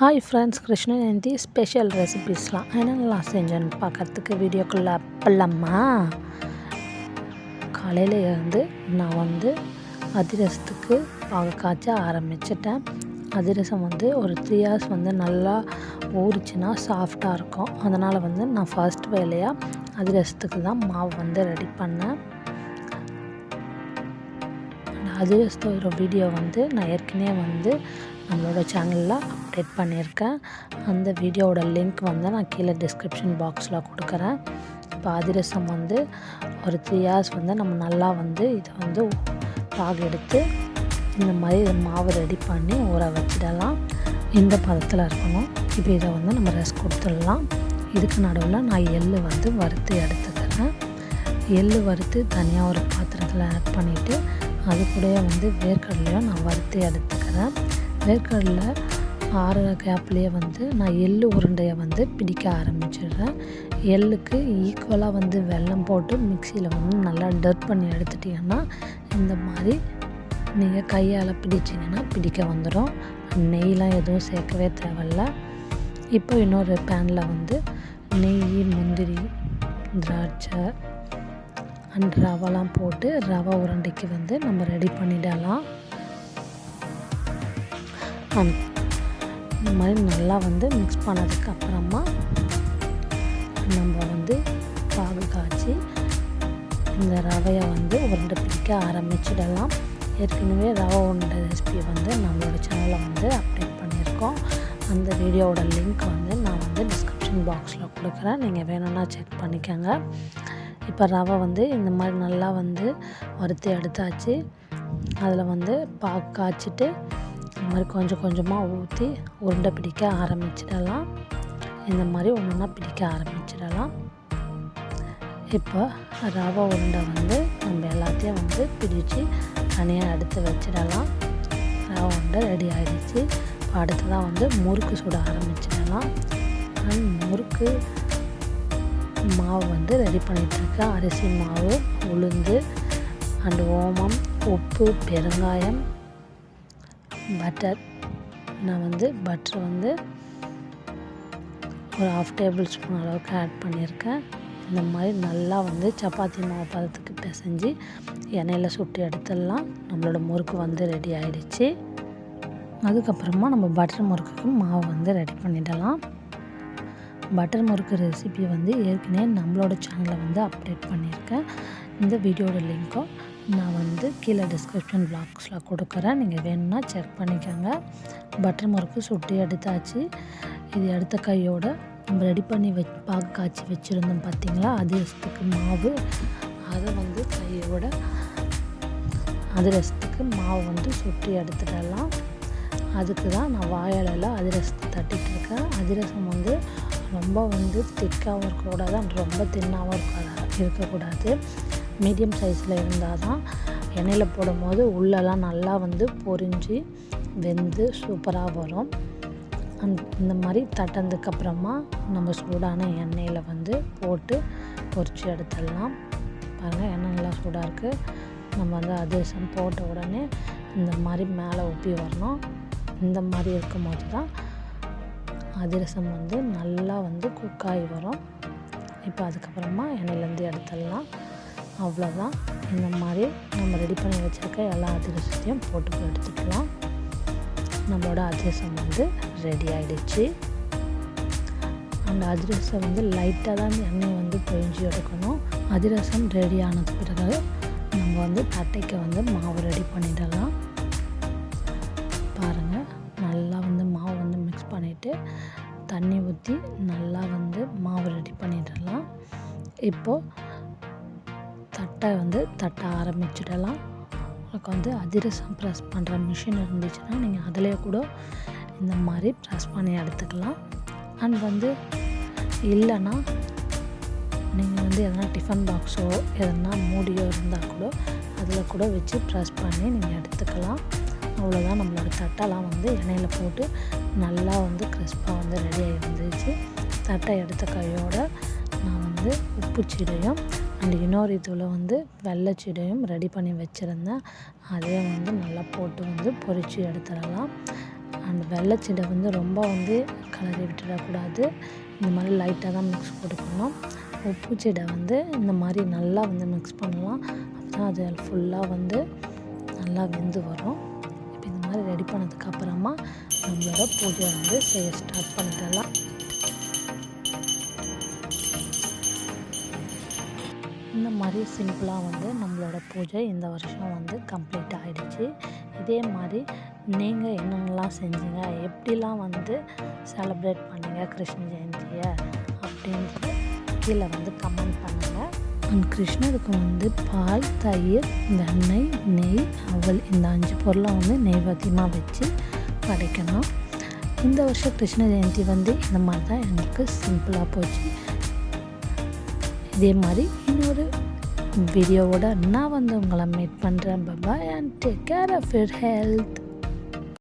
Hi friends Krishna Jayanthi special ரெசிபீஸ்லாம் என்னென்னலாம் செஞ்சேன்னு பார்க்கறதுக்கு வீடியோக்குள்ளே அப்பல்லம்மா காலையில் இருந்து நான் வந்து அதிரசத்துக்கு பாகு காய்ச்ச ஆரம்பிச்சிட்டேன். அதிரசம் வந்து ஒரு த்ரீ ஹவர்ஸ் வந்து நல்லா ஊறிச்சுன்னா சாஃப்டாக இருக்கும். அதனால் வந்து நான் ஃபர்ஸ்ட் வேலையாக அதிரசத்துக்கு தான் மாவு வந்து ரெடி பண்ணேன். அதிரசத்தோட வீடியோ வந்து நான் ஏற்கனவே வந்து நம்மளோட சேனலில் அப்டேட் பண்ணியிருக்கேன். அந்த வீடியோவோட லிங்க் வந்து நான் கீழே டிஸ்கிரிப்ஷன் பாக்ஸில் கொடுக்குறேன். இப்போ அதிரசம் வந்து ஒரு த்ரீ ஹார்ஸ் வந்து நம்ம நல்லா வந்து இதை வந்து பாகு எடுத்து இந்த மாதிரி மாவு ரெடி பண்ணி ஊற வச்சிடலாம். இந்த பதத்தில் இருக்கணும். இப்போ இதை வந்து நம்ம ரெஸ்ட் கொடுத்துடலாம். இதுக்கு நடுவில் நான் எள் வந்து வறுத்து எடுத்துக்கிறேன். எள் வறுத்து தனியாக ஒரு பாத்திரத்தில் ஆட் பண்ணிவிட்டு அது கூடயே வந்து வேர்க்கடலையும் நான் வறுத்து எடுத்துக்கிறேன். வேர்க்கடலை ஆறுற கேப்லேயே வந்து நான் எள் உருண்டையை வந்து பிடிக்க ஆரம்பிச்சிடுறேன். எள்ளுக்கு ஈக்குவலாக வந்து வெல்லம் போட்டு மிக்சியில் வந்து நல்லா டர்ட் பண்ணி எடுத்துட்டிங்கன்னா இந்த மாதிரி நீங்கள் கையால் பிடிச்சிங்கன்னா பிடிக்க வந்துடும் நெய்லாம் எதுவும் சேர்க்கவே தேவையில்ல. இப்போ இன்னொரு பேனில் வந்து நெய் முந்திரி திராட்சை அண்ட் ரவைலாம் போட்டு ரவை உருண்டைக்கு வந்து நம்ம ரெடி பண்ணிடலாம். இந்த மாதிரி நல்லா வந்து மிக்ஸ் பண்ணதுக்கு அப்புறமா நம்ம வந்து பாகு காய்ச்சி இந்த ரவையை வந்து உருண்டை பிடிக்க ஆரம்பிச்சிடலாம். ஏற்கனவே ரவை உருண்டை ரெசிபி வந்து நம்மளோட சேனலில் வந்து அப்டேட் பண்ணியிருக்கோம். அந்த வீடியோவோட லிங்க் வந்து நான் வந்து டிஸ்கிரிப்ஷன் பாக்ஸில் கொடுக்குறேன். நீங்கள் வேணும்னா செக் பண்ணிக்கோங்க. இப்போ ரவை வந்து இந்த மாதிரி நல்லா வந்து வறுத்து எடுத்தாச்சு. அதில் வந்து பா காய்ச்சிட்டு இந்த மாதிரி கொஞ்சம் கொஞ்சமாக ஊற்றி உருண்டை பிடிக்க ஆரம்பிச்சிடலாம். இந்த மாதிரி ஒன்று ஒன்றா பிடிக்க ஆரம்பிச்சிடலாம். இப்போ ரவை உருண்டை வந்து நம்ம எல்லாத்தையும் வந்து பிடிச்சு தனியாக எடுத்து வச்சிடலாம். ரவை உருண்டை ரெடி ஆகிடுச்சு இப்போ அடுத்ததாக வந்து முறுக்கு சுட ஆரம்பிச்சிடலாம். அண்ட் முறுக்கு மாவு வந்து ரெடி பண்ணிகிட்ருக்கேன் அரிசி மாவு உளுந்து அண்டு ஓமம் உப்பு பெருங்காயம் பட்டர் நான் வந்து பட்டர் வந்து ஒரு ஹாஃப் டேபிள் ஸ்பூன் அளவுக்கு ஆட் பண்ணியிருக்கேன். இந்த மாதிரி நல்லா வந்து சப்பாத்தி மாவு பதத்துக்கு பிசைஞ்சு எண்ணெயில் சுட்டு எடுத்துடலாம். நம்மளோட முறுக்கு வந்து ரெடி ஆகிடுச்சு அதுக்கப்புறமா நம்ம பட்டர் முறுக்குக்கு மாவு வந்து ரெடி பண்ணிடலாம். பட்டர் முறுக்கு ரெசிபி வந்து ஏற்கனவே நம்மளோட சேனலில் வந்து அப்டேட் பண்ணியிருக்கேன். இந்த வீடியோட லிங்க்கும் நான் வந்து கீழே டிஸ்கிரிப்ஷன் பாக்ஸில் கொடுக்குறேன். நீங்கள் வேணும்னா செக் பண்ணிக்கோங்க. பட்டர் முறுக்கு சுட்டி எடுத்தாச்சு. இது எடுத்த கையோட நம்ம ரெடி பண்ணி வச் பாகு காய்ச்சி வச்சுருந்தோம் பார்த்தீங்களா அதிரசத்துக்கு மாவு அதை வந்து கையோட அதிரசத்துக்கு மாவு வந்து சுட்டி எடுத்துடலாம் அதுக்கு தான் நான் வாயாலெல்லாம் அதிரசத்தை தட்டிகிட்டு இருக்கேன். அதிரசம் வந்து ரொம்ப வந்து திக்காகவும் இருக்கக்கூடாது ரொம்ப தின்னாகவும் இருக்காது இருக்கக்கூடாது. மீடியம் சைஸில் இருந்தால் தான் எண்ணெயில் போடும்போது உள்ளெல்லாம் நல்லா வந்து பொரிஞ்சு வெந்து சூப்பராக வரும். அந் இந்த மாதிரி தட்டனதுக்கப்புறமா நம்ம சூடான எண்ணெயில் வந்து போட்டு பொரித்து எடுத்துடலாம். பாருங்கள் எண்ணெய் நல்லா சூடாக இருக்குது நம்ம வந்து அதிரசம் போட்ட உடனே இந்த மாதிரி மேலே ஒப்பி வரணும். இந்த மாதிரி இருக்கும்போது தான் அதிரசம் வந்து நல்லா வந்து குக்காகி வரும். இப்போ அதுக்கப்புறமா எண்ணெயிலேருந்து எடுத்துடலாம். அவ்வளோதான் இந்த மாதிரி நம்ம ரெடி பண்ணி வச்சுருக்க எல்லா அதிரசத்தையும் போட்டு எடுத்துக்கலாம். நம்மளோட அதிரசம் வந்து ரெடி ஆகிடுச்சு அந்த அதிரசம் வந்து லைட்டாக தான் எண்ணெய் வந்து பொழிஞ்சு எடுக்கணும். அதிரசம் ரெடி ஆனது பிறகு நம்ம வந்து தட்டைக்கு வந்து மாவு ரெடி பண்ணிடலாம். பாருங்கள் மிக்ஸ் தண்ணி ஊற்றி நல்லா வந்து மாவு ரெடி பண்ணிடலாம். இப்போது தட்டை வந்து தட்ட ஆரம்பிச்சிடலாம். உங்களுக்கு வந்து அதிரசம் ப்ரெஸ் பண்ணுற மிஷின் இருந்துச்சுன்னா நீங்கள் அதிலே கூட இந்த மாதிரி ப்ரெஸ் பண்ணி எடுத்துக்கலாம். அண்ட் வந்து இல்லைன்னா நீங்கள் வந்து எதனா டிஃபன் பாக்ஸோ எதனா மூடியோ இருந்தால் கூட அதில் கூட வச்சு ப்ரெஸ் பண்ணி நீங்கள் எடுத்துக்கலாம். அவ்வளோதான் நம்மளோட தட்டெல்லாம் வந்து எண்ணெயில் போட்டு நல்லா வந்து கிறிஸ்பாக வந்து ரெடியாகி வந்துச்சு தட்டை எடுத்த கையோட நான் வந்து உப்பு சீடையும் அண்ட் இன்னொரு இதில் வந்து வெள்ளைச்சீடையும் ரெடி பண்ணி வச்சுருந்தேன். அதே வந்து நல்லா போட்டு வந்து பொரித்து எடுத்துடலாம். அந்த வெள்ளைச்சீடை வந்து ரொம்ப வந்து கலரி விட்டுடக்கூடாது. இந்த மாதிரி லைட்டாக தான் மிக்ஸ் கொடுக்கணும். உப்பு சீடை வந்து இந்த மாதிரி நல்லா வந்து மிக்ஸ் பண்ணலாம். அப்போ அது ஃபுல்லாக வந்து நல்லா வெந்து வரும். இப்போ இந்த மாதிரி ரெடி பண்ணதுக்கு அப்புறமா நம்மளோட பூஜை வந்து செய்ய ஸ்டார்ட் பண்ணிடலாம். இந்த மாதிரி சிம்பிளாக வந்து நம்மளோட பூஜை இந்த வருஷம் வந்து கம்ப்ளீட் ஆகிடுச்சு இதே மாதிரி நீங்கள் என்னென்னலாம் செஞ்சீங்க எப்படிலாம் வந்து செலப்ரேட் பண்ணீங்க கிருஷ்ண ஜெயந்தியை அப்படின்ட்டு கீழே வந்து கமெண்ட் பண்ணுங்கள் அண்ட் கிருஷ்ணருக்கு வந்து பால் தயிர் வெண்ணெய் நெய் அவல் இந்த அஞ்சு பொருளை வந்து நெய்வேத்தியமாக வச்சு கிடைக்கணும். இந்த வருஷம் கிருஷ்ண ஜெயந்தி வந்து இந்த மாதிரி தான் எனக்கு சிம்பிளாக போச்சு. இதே மாதிரி இன்னொரு வீடியோவோட நான் வந்து உங்களை மீட் பண்ணுறேன் Baba and take care of your health